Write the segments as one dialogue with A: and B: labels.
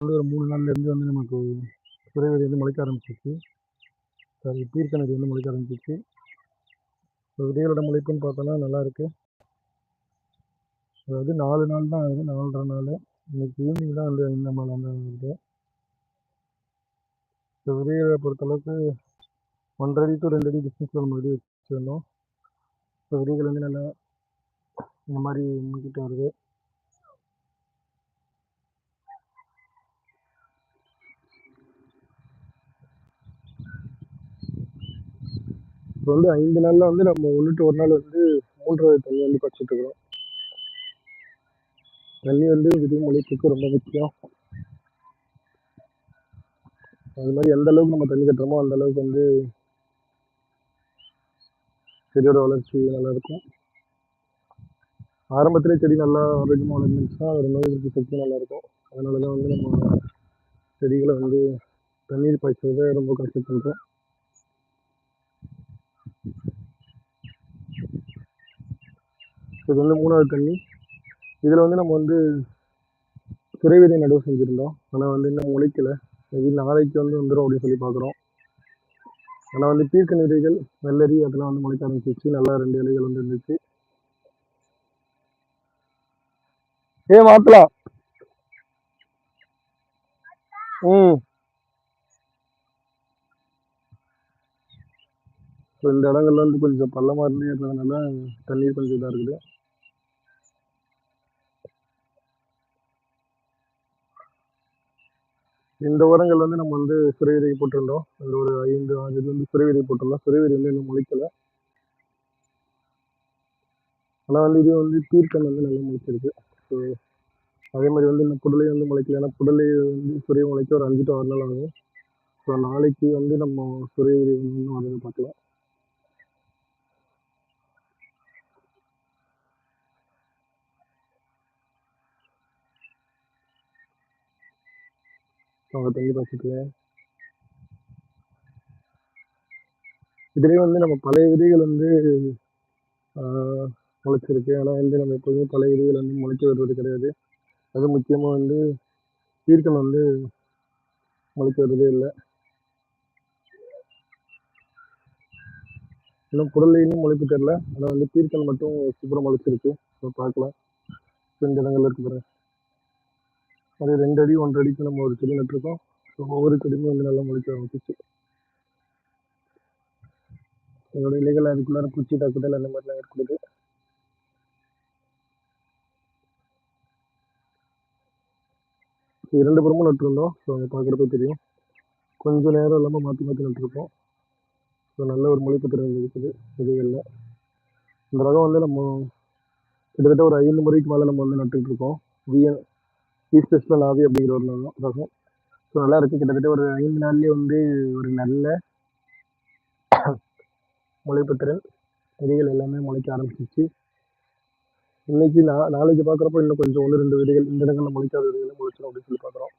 A: வந்து ஒரு மூணு நாள்லேருந்து வந்து நமக்கு சுரைவெளி வந்து முளைக்க ஆரம்பிச்சிச்சு. சாரி பீர்க்கனரி வந்து முளைக்க ஆரம்பிச்சிச்சு. இப்போ விதைகளோட முளைப்புன்னு பார்த்தோன்னா நல்லா இருக்கு. அதாவது நாலு நாள் தான் ஆகுது நாலரை நாள். இன்னைக்கு ஈவினிங் தான் வந்து இந்த மாதிரி வந்து வருது இப்போ விதைகளை பொறுத்தளவுக்கு ஒன்றரை அடி டு ரெண்டு அடி டிஸ்டன்ஸில் நம்ம விதை வச்சுருந்தோம். இப்போ விதைகள் வந்து நல்லா இந்த மாதிரி முங்கிட்டு வருது. இப்போ வந்து ஐந்து நாளில் வந்து நம்ம ஒன்றுட்டு ஒரு நாள் வந்து மூன்றாவது தண்ணி வந்து பறிச்சுட்டு இருக்கிறோம். தண்ணி வந்து விதை முளைப்புக்கு ரொம்ப முக்கியம். அது மாதிரி எந்த அளவுக்கு நம்ம தண்ணி கட்டுறோமோ அந்த அளவுக்கு வந்து செடியோட வளர்ச்சி நல்லா இருக்கும். ஆரம்பத்திலே செடி நல்லா ஆரோக்கியமாக வளர்ந்துச்சுன்னா ஒரு நோய் எதிர்ப்பு சக்தி நல்லா இருக்கும். அதனால தான் வந்து நம்ம செடிகளை வந்து தண்ணீர் பாய்ச்சதை ரொம்ப கஷ்டம் பண்ணுறோம் இது வந்து மூணாவது தண்ணி இதில் வந்து நம்ம வந்து துறை விதை நடவு செஞ்சுருந்தோம். ஆனால் வந்து இன்னும் முளைக்கலை. இது நாளைக்கு வந்து வந்துடும் அப்படின்னு சொல்லி பார்க்குறோம் ஆனால் வந்து பீர்க்க விதைகள் வெள்ளரி அதெல்லாம் வந்து முளைக்க ஆரம்பிச்சிச்சு நல்லா ரெண்டு இலைகள் வந்து இருந்துச்சு. ஏ மாத்தலாம் ம். ஸோ இந்த இடங்கள்ல வந்து கொஞ்சம் பள்ளமாக இருந்தே இருந்ததுனால தண்ணீர் கொஞ்சம் இதாக இருக்குது. இந்த உரங்கள் வந்து நம்ம வந்து சுரை விதை போட்டிருந்தோம். இந்த ஒரு ஐந்து ஆறு இது வந்து சுரை விதை போட்டிருந்தோம். சுரை விதை வந்து இன்னும் முளைக்கல. ஆனால் வந்து இது வந்து தீர்க்கம் வந்து நல்லா முளைச்சிருக்கு. ஸோ அதே மாதிரி வந்து இந்த புடலை வந்து முளைக்கல. ஏன்னா புடலை வந்து சுரிய முளைக்க ஒரு அஞ்சு டு ஆறு நாள் ஆகும். ஸோ நாளைக்கு வந்து நம்ம சுரை வந்து இன்னும் வரதை பார்க்கலாம். அவங்க தங்கி பாய்ச்சிட்டு இதுலேயே வந்து நம்ம பழைய விதைகள் வந்து ஆஹ், முளைச்சிருக்கு. ஆனால் வந்து நம்ம எப்போதுமே பழைய விதைகள் வந்து முளைக்க வருவது கிடையாது. அது முக்கியமாக வந்து தீர்க்கம் வந்து முளைக்க வருதே இல்லை. இன்னும் புடலையும் முளைப்பு தெரில ஆனால் வந்து பீர்க்கல் மட்டும் சூப்பராக முளைச்சிருக்கு. பார்க்கலாம். ரெண்டு இடங்கள்ல இருக்கு பாருங்க. அது ரெண்டு அடி ஒன்றரை அடிக்கு நம்ம ஒரு செடி நட்டுருக்கோம். ஸோ ஒவ்வொரு செடியுமே வந்து நல்லா முளைக்க ஆரம்பிச்சிச்சு. இதோட இலைகள் அதுக்குள்ளார பூச்சி தாக்குதல் அந்த மாதிரிலாம் ஏற்படுது. இரண்டு புறமும் நட்டுருந்தோம். ஸோ அங்கே பார்க்குறப்ப தெரியும். கொஞ்சம் நேரம் இல்லாமல் மாற்றி மாற்றி நட்டுருப்போம். ஸோ நல்ல ஒரு முளைப்பு திறன் இருக்குது. விதைகளில் இந்த ரகம் வந்து நம்ம கிட்டத்தட்ட ஒரு ஐந்து முறைக்கு மேலே நம்ம வந்து நட்டுக்கிட்டு இருக்கோம். விஎ ஈஸ்டெஸ்டில் நாவி அப்படிங்கிற ஒரு ரகம் ஸோ நல்லா இருக்குது கிட்டத்தட்ட ஒரு ஐந்து நாள்லேயே வந்து ஒரு நல்ல முளைப்பு திறன் விதைகள் எல்லாமே முளைக்க ஆரம்பிச்சிச்சு இன்னைக்கு நா நாளைக்கு பார்க்குறப்போ இன்னும் கொஞ்சம் ஒன்று ரெண்டு விதைகள் இந்த இடங்களில் முளைக்காத விதைகளை முளைச்சிடும் அப்படின்னு சொல்லி பார்க்குறோம்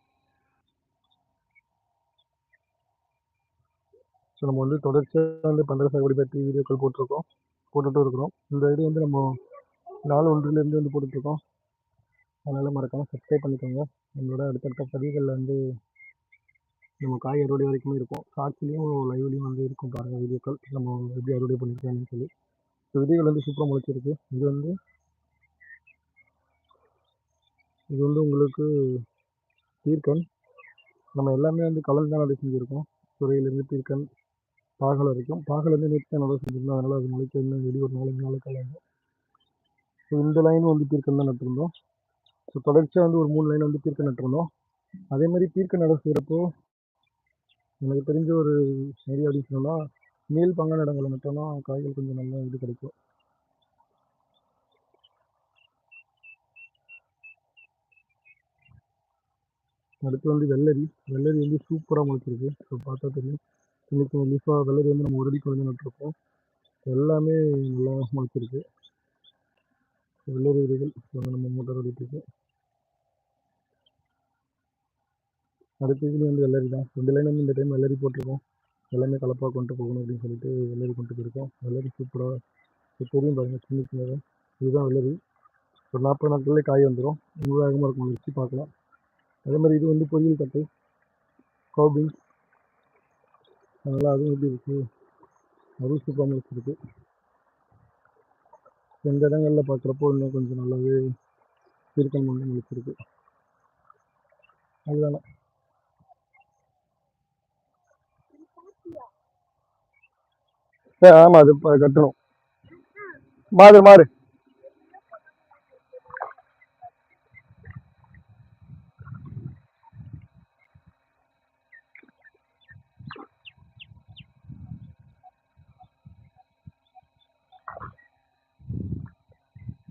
A: ஸோ நம்ம வந்து தொடர்ச்சியாக வந்து பந்தர சாகுபடி பற்றி வீடியோக்கள் போட்டிருக்கோம். போட்டுட்டு இருக்கிறோம். இந்த இது வந்து நம்ம நாலு ஒன்றுலேருந்து வந்து போட்டுட்ருக்கோம். அதனால் மறக்காமல் சப்ஸ்கிரைப் பண்ணிக்கோங்க. நம்மளோட அடுத்தடுத்த பதிவுகளில் வந்து நம்ம காய் அறுவடை வரைக்குமே இருக்கும். ஷார்ட்ஸ்லேயும் லைவ்லேயும் வந்து இருக்கும் பாருங்கள் வீடியோக்கள். நம்ம எப்படி அறுவடை பண்ணிக்கலாம்னு சொல்லி. ஸோ விதைகள் வந்து சூப்பராக முளைச்சிருக்கு. இது வந்து இது வந்து உங்களுக்கு தீர்க்கன் நம்ம எல்லாமே வந்து கலந்து தான் நடை செஞ்சுருக்கோம். துறையிலேருந்து தீர்க்கன் பாகல் வரைக்கும். பாகல் வந்து நேற்று தான் நடவு அதனால் அது முளைக்க வெளியே ஒரு நாலு நாள் கலந்து ஸோ இந்த லைன் வந்து தீர்க்கன் தான் நட்டிருந்தோம். ஸோ தொடர்ச்சியாக வந்து ஒரு மூணு லைன் வந்து தீர்க்க நட்டுருந்தோம். அதே மாதிரி தீர்க்க நட செய்கிறப்போ எனக்கு தெரிஞ்ச ஒரு ஐடியா அப்படின்னு சொன்னால் மேல் பங்கான நடங்களை நட்டோம்னா காய்கள் கொஞ்சம் நல்லா இது கிடைக்கும். அடுத்து வந்து வெள்ளரி. வெள்ளரி வந்து சூப்பராக முளைச்சிருக்கு. ஸோ பார்த்தா தெரியும். இன்னைக்கு லீஃபாக வெள்ளரி வந்து நம்ம ஒரு அடி குறைஞ்சு நட்டுருக்கோம். எல்லாமே நல்லா முளைச்சிருக்கு. வெள்ளரி விதைகள் நம்ம மூட்டை ஓடிட்டுருக்கு அடுத்த இதுலேயும் வந்து வெள்ளரி தான் ரெண்டு லைன் வந்து இந்த டைம் வெள்ளரி போட்டிருக்கோம் எல்லாமே கலப்பாக கொண்டு போகணும் அப்படின்னு சொல்லிட்டு வெள்ளரி கொண்டு போயிருக்கோம். வெள்ளரி சூப்பராக எப்போதும் பாருங்கள் சின்ன சின்னதாக இதுதான் வெள்ளரி ஒரு நாற்பது நாட்கள்லேயே காய் வந்துடும் ரொம்ப வேகமாக இருக்கும் வச்சு பார்க்கலாம். அதே மாதிரி இது வந்து பொரியல் கட்டு கோபிங் அதனால் அதுவும் எப்படி இருக்குது அதுவும் சூப்பராக வச்சுருக்கு எந்த இடங்களில் பார்க்குறப்போ இன்னும் கொஞ்சம் நல்லாவே பீர்க்கன் மண்ணு வச்சுருக்கு அதுதானே. ஆமாம் அது ப- கட்டணும் மாறு மாறு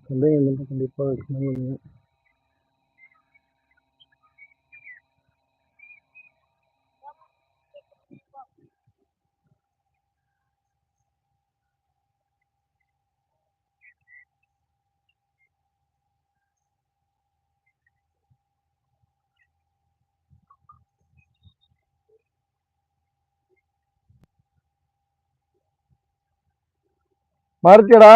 A: சந்தேகம் இல்லைன்னா கண்டிப்பாக வைக்கணும்னு பருத்தியடா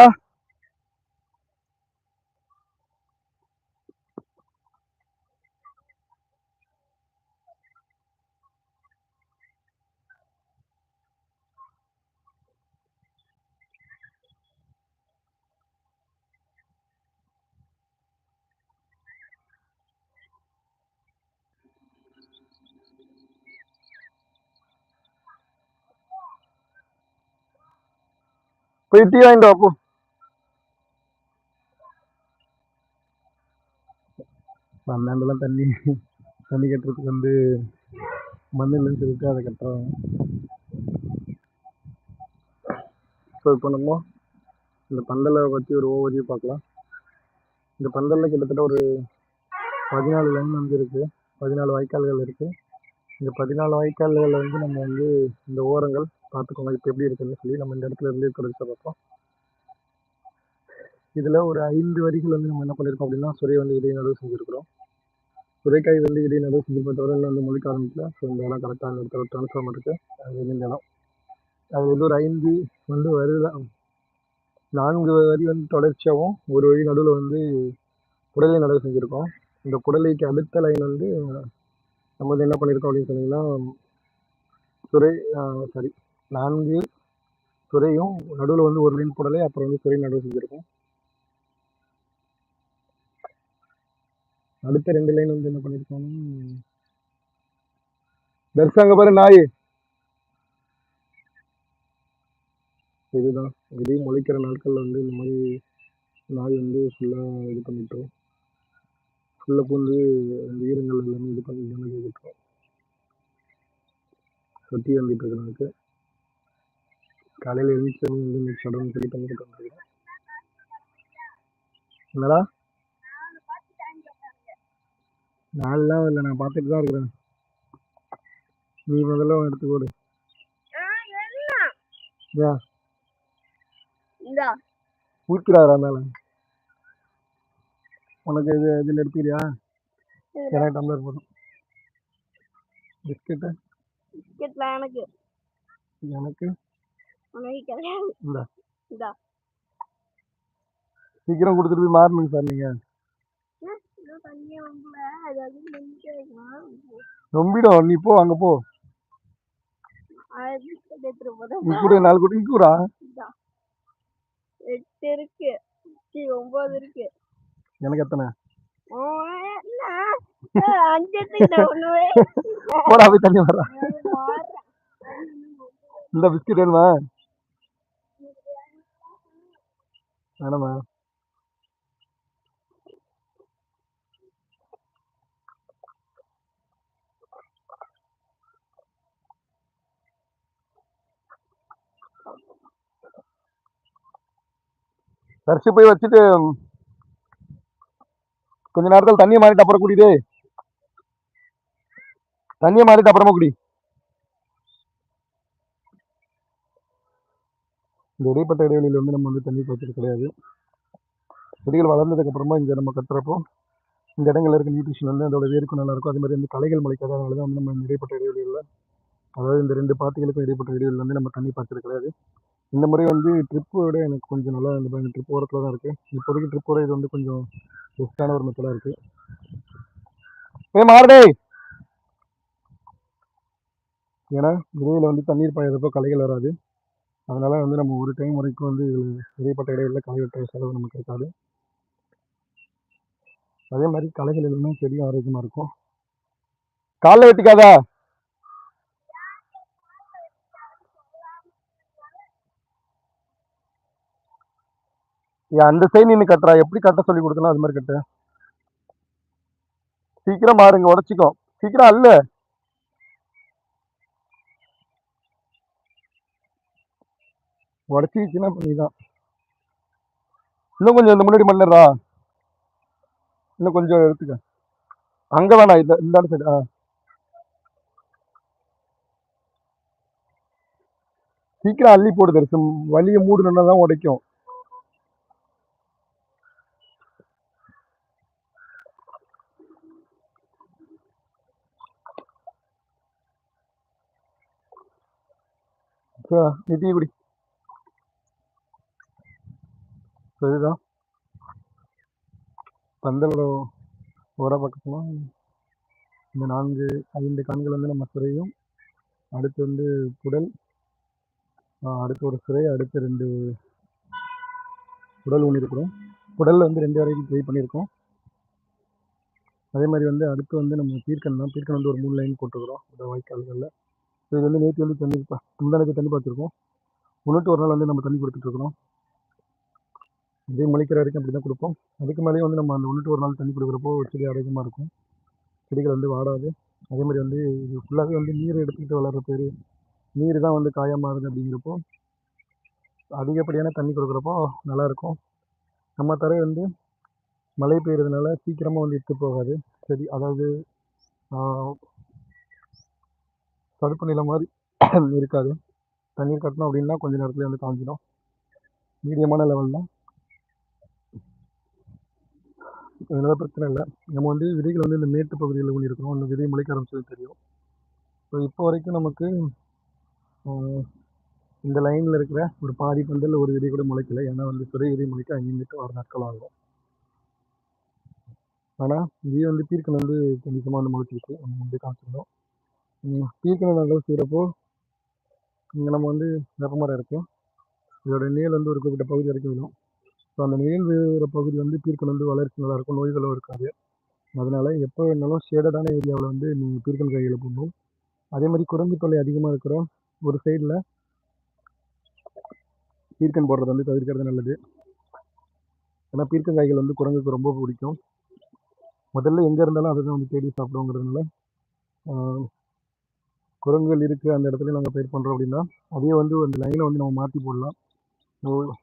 A: போய் டீ வாங்கிட்டு வாப்போ அந்தாண்டெல்லாம் தண்ணி தண்ணி கட்டுறதுக்கு வந்து மண் இல்லைன்னு சொல்லிட்டு அதை கட்டுறாங்க ஸோ இப்போ நம்ம இந்த பந்தலை பற்றி ஒரு ஓவர்வியூ பார்க்கலாம். இந்த பந்தலில் கிட்டத்தட்ட ஒரு பதினாலு லைன் வந்து இருக்குது பதினாலு வாய்க்கால்கள் இருக்குது இந்த பதினாலு வாய்க்கால்களில் வந்து நம்ம வந்து இந்த ஓரங்கள் பார்த்துக்கோங்க இப்போ எப்படி இருக்குன்னு சொல்லி நம்ம இந்த இடத்துல இருந்து தொடர்ச்சி பார்ப்போம். இதில் ஒரு ஐந்து வரிகள் வந்து நம்ம என்ன பண்ணியிருக்கோம் அப்படின்னா சுரை வந்து இடையே நடுவு செஞ்சுருக்கிறோம். சுரைக்காய் வந்து இடையே நடுவு செஞ்சிருப்ப தவிர வந்து முளைக்க ஆரம்பிக்கல. ஸோ இந்த இடம் கரெக்டாக அந்த இடத்துல ட்ரான்ஸ்ஃபார்மர் இருக்குது அது வந்து இந்த இடம். அது வந்து ஒரு ஐந்து வந்து வருது? நான்கு வரி வந்து தொடர்ச்சியாகவும் ஒரு வழி நடுவில் வந்து குடலை நடவு செஞ்சுருக்கோம். இந்த குடலைக்கு அடுத்த லைன் வந்து நம்ம வந்து என்ன பண்ணியிருக்கோம் அப்படின்னு சொன்னீங்கன்னா சுரை சாரி நான்கு துறையும் நடுவில் வந்து ஒரு லைன் போடலை அப்புறம் வந்து துறை நடுவு செஞ்சுருக்கோம். அடுத்த ரெண்டு லைன் வந்து என்ன பண்ணியிருக்கோம்னா தர்சாங்க பாரு நாய். இதுதான். இதையும் முளைக்கிற நாட்களில் வந்து இந்த மாதிரி நாய் வந்து ஃபுல்லாக இது பண்ணிட்டோம். ஃபுல்லாக பூந்து அந்த ஈரங்கள் எல்லாமே இது பண்ணி டேமேஜ் ஆகிட்டோம் வந்துட்டு இருக்கு காலையில் எழுந்திரிச்சு வந்து உடம்பு சொல்லி பண்ணிக்கிட்டு வந்துருக்கேன் என்னடா? நாலுலாம் இல்லை நான் பார்த்துட்டு தான் இருக்கிறேன். நீ முதல்ல எடுத்து போடு. ஊற்றுறாரா மேலே உனக்கு இது இதில் எடுத்துக்கிறியா. எனக்கு டம்ளர் போதும். பிஸ்கெட்டு?
B: பிஸ்கெட்ல எனக்கு.
A: எனக்கு
B: உனக்கு கிடையாது
A: இந்தா.
B: இந்தா
A: சீக்கிரம் கொடுத்துட்டு போய் மாறணுங்க சார்
B: இருக்கலாம்
A: ரொம்பிடும் நீ போ அங்கே போ. கூட நாலு கூட.
B: இந்தா. எட்டு இருக்கு. ஒன்பது இருக்கு.
A: எனக்கு எத்தனை? போடா போய் தண்ணி வர்றா. இந்த பிஸ்கெட் வேணுமா? வேணாமா தரிசி போய் வச்சுட்டு கொஞ்ச நேரத்தில் தண்ணியை மாறிட்டு அப்புறம் குடிடே தண்ணியை மாறிட்டு அப்புறமா குடி. இந்த இடைப்பட்ட இடைவெளியில் வந்து நம்ம வந்து தண்ணி பாய்ச்சல் கிடையாது. செடிகள் வளர்ந்ததுக்கப்புறமா இங்கே நம்ம கட்டுறப்போ இந்த இடங்களில் இருக்க நியூட்ரிஷன் வந்து அதோட வேர்க்கும் நல்லாயிருக்கும் அதே மாதிரி வந்து களைகள் முளைக்காத அதனால தான் வந்து நம்ம இந்த இடைப்பட்ட இடைவெளியில் அதாவது இந்த ரெண்டு பாத்திகளுக்கும் இடைப்பட்ட இடைவெளியில் வந்து நம்ம தண்ணி பாய்ச்சல் கிடையாது. இந்த முறை வந்து ட்ரிப்போட எனக்கு கொஞ்சம் நல்லா இந்த ட்ரிப் ஓரத்தில் தான் இருக்குது இப்போதைக்கு ட்ரிப்போட இது வந்து கொஞ்சம் பெஸ்ட்டான ஒரு மெத்தடாக இருக்குது ஏ மாறுடே ஏன்னா வெளியில் வந்து தண்ணீர் பாயறப்போ களைகள் வராது. அதனால வந்து நம்ம ஒரு டைம் வரைக்கும் வந்து விதைப்பட்ட இடையில களை வெட்டுற செலவு நமக்கு இருக்காது. அதே மாதிரி களைகள் எல்லாமே செடியும் ஆரோக்கியமாக இருக்கும். காலைல வெட்டிக்காதா? ஏன் அந்த சைடு நின்று கட்டுறா. எப்படி கட்ட சொல்லி கொடுத்தனா அது மாதிரி கட்டு. சீக்கிரம் மாறுங்க உடச்சிக்கோ. சீக்கிரம் அல்ல. உடச்சிக்கிச்சுன்னா பண்ணிதான் இன்னும் கொஞ்சம் இந்த முன்னாடி மண்ணுறா இன்னும் கொஞ்சம் எடுத்துக்க. அங்கே வேணாம் இந்த இந்த சைடு ஆ. சீக்கிரம் அள்ளி போடுது தரிசு. வலியை மூடுனா தான் உடைக்கும். நிதி டீ குடி. சரிதான் பந்தலோட ஓர பக்கத்துல இந்த நான்கு ஐந்து கண்கள் வந்து நம்ம சிறையும் அடுத்து வந்து குடல் அடுத்து ஒரு சிறை அடுத்து ரெண்டு குடல் ஒன்று இருக்கிறோம் குடலில் வந்து ரெண்டு வரைக்கும் ட்ரை பண்ணியிருக்கோம். அதே மாதிரி வந்து அடுத்து வந்து நம்ம பீர்க்கன் தான் பீர்க்கன் வந்து ஒரு மூணு லைன் போட்டுருக்குறோம் இந்த வாய்க்கால்களில் இது வந்து நேற்று வந்து தண்ணி பா- முந்தானத்து தண்ணி பார்த்துருக்கோம் முன்னூற்றி ஒரு நாள் வந்து நம்ம தண்ணி கொடுத்துட்ருக்குறோம் இதே முளைக்கிற வரைக்கும் அப்படி தான் கொடுப்போம். அதுக்கு மேலேயும் வந்து நம்ம அந்த முன்னூற்றி ஒரு நாள் தண்ணி கொடுக்குறப்போ செடி ஆரோக்கியமாக இருக்கும். செடிகள் வந்து வாடாது. அதே மாதிரி வந்து இது ஃபுல்லாகவே வந்து நீர் எடுத்துக்கிட்டு வளர்கிற பேர் நீர் தான் வந்து காயமாக இருக்குது அப்படிங்கிறப்போ அதிகப்படியான தண்ணி கொடுக்குறப்போ நல்லா இருக்கும். நம்ம தரை வந்து மழை பெய்கிறதுனால சீக்கிரமாக வந்து இட்டு போகாது. செடி அதாவது தடுப்பு சதுப்பு நிலம் மாதிரி இருக்காது. தண்ணீர் கட்டணும் அப்படின்னா கொஞ்சம் நேரத்தில் வந்து காஞ்சிடும். மீடியமான லெவல் தான் அதனால பிரச்சனை இல்லை. நம்ம வந்து விதைகள் வந்து இந்த மேட்டு பகுதியில் ஒன்று இருக்கிறோம். அந்த விதை முளைக்க ஆரம்பிச்சது தெரியும். ஸோ இப்போ வரைக்கும் நமக்கு இந்த லைனில் இருக்கிற ஒரு பாதி பந்தல் ஒரு விதை கூட முளைக்கல. ஏன்னா வந்து சுரை விதை முளைக்க ஐந்து ஆறு நாட்கள் ஆகும். ஆனால் இதே வந்து பீர்க்கன் வந்து கணிசமாக வந்து முளைச்சிருக்கு. நம்ம வந்து காமிச்சிருந்தோம். உம், நாங்கள் செய்கிறப்போ இங்கே நம்ம வந்து வெப்பமரம் இருக்கும் இதோட நீள் வந்து ஒரு குறிப்பிட்ட பகுதி வரைக்கும் விடும் ஸோ அந்த நீள் விழுகிற பகுதி வந்து பீர்க்கன் வந்து வளர்ச்சி நல்லா இருக்கும் நோய்களும் இருக்காது. அதனால எப்போ வேணாலும் ஷேடடான ஏரியாவில் வந்து நீங்கள் பீர்க்கன் காய்களை போடணும். அதே மாதிரி குரங்கு தொல்லை அதிகமாக இருக்கிற ஒரு சைடில் பீர்க்கன் போடுறது வந்து தவிர்க்கிறது நல்லது. ஏன்னா பீர்க்கங்காய்கள் வந்து குரங்குக்கு ரொம்ப பிடிக்கும். முதல்ல எங்கே இருந்தாலும் அதை தான் வந்து தேடி சாப்பிடுவோங்கிறதுனால குரங்குகள் இருக்குது அந்த இடத்துல நாங்கள் பயிர் பண்ணுறோம் அப்படின்னா அதே வந்து அந்த லைனை வந்து நம்ம மாற்றி போடலாம்.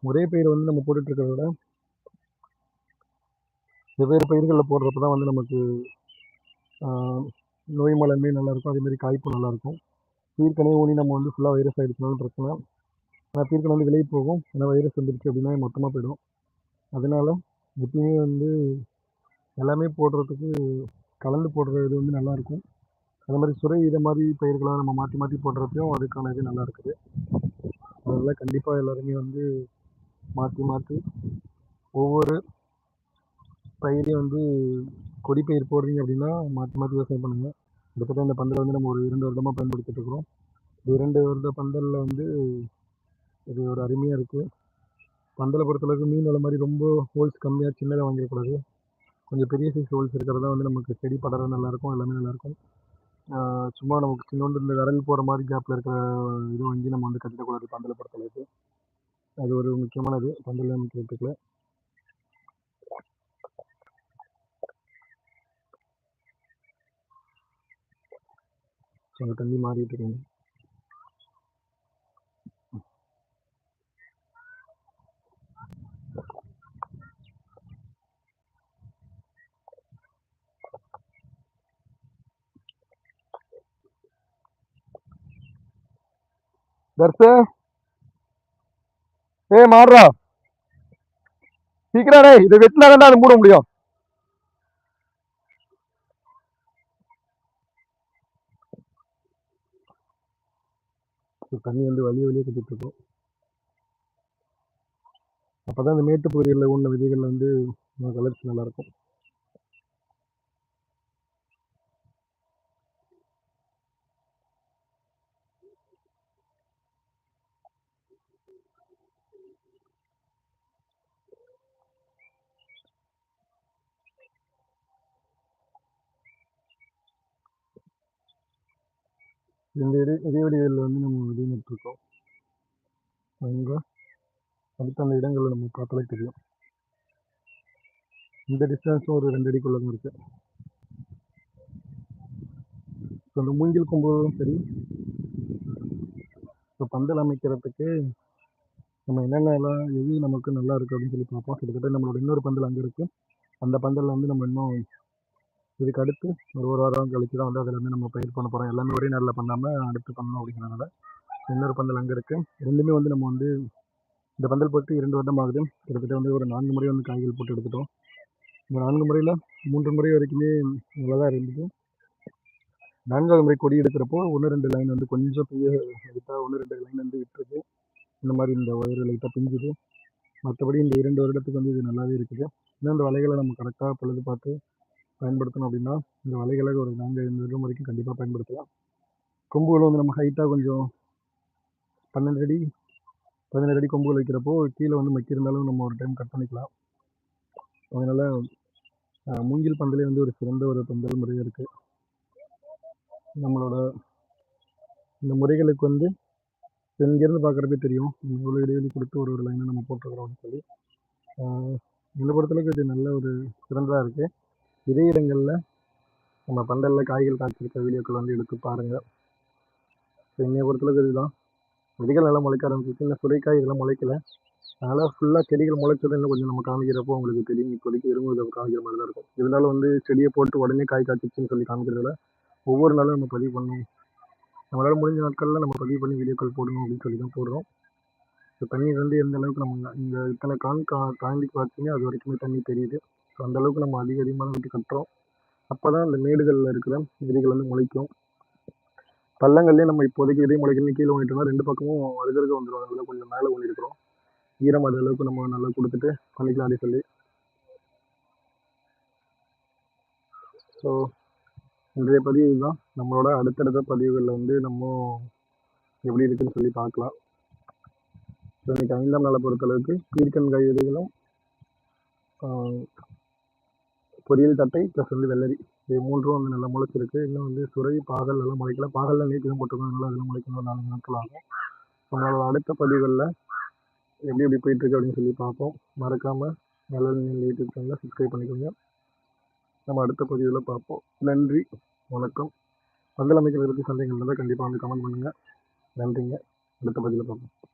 A: ஒரே பயிர் வந்து நம்ம போட்டுட்டு இருக்கிறத விட வெவ்வேறு பயிர்களில் போடுறப்ப தான் வந்து நமக்கு நோய் மேலாண்மை நல்லாயிருக்கும். அதேமாதிரி காய்ப்பு நல்லாயிருக்கும். பீர்க்கனே ஊனி நம்ம வந்து ஃபுல்லாக வைரஸ் ஆகிடுச்சுனாலும் பிரச்சனை. ஆனால் பீர்க்கனை வந்து விலை போகும். ஏன்னா வைரஸ் வந்துருச்சு அப்படின்னா மொத்தமாக போயிடும். அதனால எப்பயுமே வந்து எல்லாமே போடுறதுக்கு கலந்து போடுற இது வந்து நல்லாயிருக்கும். அதே மாதிரி சுரை இதை மாதிரி பயிர்களாக நம்ம மாற்றி மாற்றி போடுறப்பையும் அதுக்கான இது நல்லா இருக்குது அதனால கண்டிப்பாக எல்லாருமே வந்து மாற்றி மாற்றி ஒவ்வொரு பயிரையும் வந்து கொடி பயிர் போடுறீங்க அப்படின்னா மாற்றி மாற்றி விவசாயம் பண்ணுங்கள் கிட்டத்தட்ட இந்த பந்தல் வந்து நம்ம ஒரு இரண்டு வருடமாக பயன்படுத்திட்டு இருக்கிறோம். இந்த இரண்டு வருட பந்தலில் வந்து இது ஒரு அருமையாக இருக்குது பந்தலை பொறுத்தளவுக்கு மீன் வலை மாதிரி ரொம்ப ஹோல்ஸ் கம்மியாக சின்னதாக வாங்கிடக்கூடாது. கொஞ்சம் பெரிய சைஸ் ஹோல்ஸ் இருக்கிறதா வந்து நமக்கு செடி படர நல்லாயிருக்கும் எல்லாமே நல்லாயிருக்கும் சும்மா நமக்கு சின்னோண்டு இந்த விரல் போகிற மாதிரி கேப்பில் இருக்கிற இது வாங்கி நம்ம வந்து கட்டிடக்கூடாது பந்தலை பொறுத்தளவுக்கு அது ஒரு முக்கியமானது பந்தல் அமைக்கிறதுக்குள்ள ஸோ தண்ணி மாறிட்டு இருக்குங்க தர்சு. ஏ மாறுறா சீக்கிரம் டேய் இதை வெட்டினா தான் அதை மூட முடியும். தண்ணி வந்து வழிய வழியே கட்டிட்டு இருக்கும். அப்பதான் இந்த மேட்டுப்பகுதியில் பகுதிகளில் உள்ள விதைகள் வந்து வளர்ச்சி நல்லா இருக்கும் இந்த இடை இடைவெளிகளில் வந்து நம்ம இருக்கும். அங்கே அடுத்த அந்த இடங்களில் நம்ம பார்த்தாலே தெரியும். இந்த டிஸ்டன்ஸும் ஒரு ரெண்டு அடிக்குள்ள தான் இருக்குது ஸோ அந்த மூங்கில் கொம்புகளும் சரி. இப்போ பந்தல் அமைக்கிறதுக்கு நம்ம என்னென்னலாம் எது நமக்கு நல்லா இருக்குது அப்படின்னு சொல்லி பார்ப்போம். கிட்டத்தட்ட நம்மளோட இன்னொரு பந்தல் அங்கே இருக்குது அந்த பந்தலில் வந்து நம்ம இன்னும் இதுக்கு அடுத்து ஒரு ஒரு வாரம் கழிச்சு தான் வந்து அதில் வந்து நம்ம பயிர் பண்ண போகிறோம் எல்லாமே ஒரே நாளில் பண்ணாமல் அடுத்து பண்ணணும் அப்படிங்கிறனால இன்னொரு பந்தல் அங்கே இருக்குது ரெண்டுமே வந்து நம்ம வந்து இந்த பந்தல் போட்டு இரண்டு வருடம் ஆகுது கிட்டத்தட்ட வந்து ஒரு நான்கு முறை வந்து காய்கள் போட்டு எடுத்துட்டோம். இந்த நான்கு முறையில் மூன்று முறை வரைக்குமே நல்லா தான் இருந்தது. நான்காவது முறை கொடி எடுக்கிறப்போ ஒன்று ரெண்டு லைன் வந்து கொஞ்சம் பெரிய லைட்டாக ஒன்று ரெண்டு லைன் வந்து விட்டுருக்கு. இந்த மாதிரி இந்த ஒயர் லைட்டாக பிஞ்சுது. மற்றபடி இந்த இரண்டு வருடத்துக்கு வந்து இது நல்லாவே இருக்குது. இன்னும் இந்த வலைகளை நம்ம கரெக்டாக பொழுது பார்த்து பயன்படுத்தணும் அப்படின்னா இந்த வலைகளை ஒரு நான்கு ஐந்து வருடம் வரைக்கும் கண்டிப்பாக பயன்படுத்தலாம். கொம்புகள் வந்து நம்ம ஹைட்டாக கொஞ்சம் பன்னெண்டு அடி பதினேழு அடி கொம்புகள் வைக்கிறப்போ கீழே வந்து மக்கி இருந்தாலும் நம்ம ஒரு டைம் கட் பண்ணிக்கலாம். அதனால் மூங்கில் பந்தலே வந்து ஒரு சிறந்த ஒரு பந்தல் முறை இருக்குது நம்மளோட இந்த முறைகளுக்கு வந்து இங்கேருந்து பார்க்குறப்பே தெரியும். இவ்வளோ இடைவெளி கொடுத்து ஒரு ஒரு லைனை நம்ம போட்டுருக்குறோம்னு சொல்லி. என்னை பொறுத்தளவுக்கு இது நல்ல ஒரு சிறந்ததாக இருக்குது இதே இடங்களில் நம்ம பந்தலில் காய்கள் காய்ச்சிருக்க வீடியோக்கள் வந்து எடுத்து பாருங்கள் என்னை பொறுத்தளவுக்கு இதுதான். விதைகள் நல்லா முளைக்க ஆரம்பிச்சிச்சு இல்லை சுரைக்காய் இதெல்லாம் முளைக்கல. அதனால் ஃபுல்லாக செடிகள் முளைச்சது இன்னும் கொஞ்சம் நம்ம காமிக்கிறப்போ உங்களுக்கு தெரியும். இப்போதைக்கு விரும்புவதை காமிக்கிற மாதிரி தான் இருக்கும். இருந்தாலும் வந்து செடியை போட்டு உடனே காய் காய்ச்சிச்சுன்னு சொல்லி காமிக்கிறதுல ஒவ்வொரு நாளும் நம்ம பதிவு பண்ணணும். நம்மளால் முடிஞ்ச நாட்களில் நம்ம பதிவு பண்ணி வீடியோக்கள் போடணும் அப்படின்னு சொல்லி தான் போடுறோம். ஸோ தண்ணீர் வந்து எந்த அளவுக்கு நம்ம இந்த இத்தனை கான் கா தாண்டி பார்த்தீங்கன்னா அது வரைக்குமே தண்ணி தெரியுது. ஸோ அந்தளவுக்கு நம்ம அதிக அதிகமான விட்டு கட்டுறோம். அப்போ தான் அந்த மேடுகளில் இருக்கிற விதைகள் வந்து முளைக்கும். பள்ளங்கள்லேயே நம்ம இப்போதைக்கு விதை முளைக்கணும் கீழே ஊனிட்டோம்னா ரெண்டு பக்கமும் அழுகிறதுக்கு வந்துடும் அதனால கொஞ்சம் மேலே ஊனிருக்கிறோம் ஈரம் அது அளவுக்கு நம்ம நல்லா கொடுத்துட்டு பண்ணிக்கலாம் அதே சொல்லி. ஸோ இன்றைய பதிவு இதுதான். நம்மளோட அடுத்தடுத்த பதிவுகளில் வந்து நம்ம எப்படி இருக்குன்னு சொல்லி பார்க்கலாம். ஸோ இன்னைக்கு ஐந்தாம் நாளை பொறுத்தளவுக்கு பீர்க்கன் காய்கறிகளும் பொரியல் தட்டை ப்ளஸ் வந்து வெள்ளரி. இது மூன்றும் வந்து நல்லா முளைச்சிருக்கு. இன்னும் வந்து சுரை பாகல் எல்லாம் முளைக்கல. பாகல்லாம் நேற்று தான் போட்டிருக்கோம். அதனால அதெல்லாம் முளைக்கணும். நாலு நாட்கள் ஆகும் நம்மளோட அடுத்த பதிவுகளில் எப்படி எப்படி போயிட்டுருக்கு அப்படின்னு சொல்லி பார்ப்போம். மறக்காமல் நல்ல யூடியூப் சேனலில் சப்ஸ்கிரைப் பண்ணிக்கோங்க. நம்ம அடுத்த பதிவில் பார்ப்போம். நன்றி. வணக்கம். பந்தல் அமைக்கிறத பற்றி சந்தேகங்கள் இருந்தால் கண்டிப்பாக வந்து கமெண்ட் பண்ணுங்கள் நன்றிங்க. அடுத்த பதிவில் பார்ப்போம்.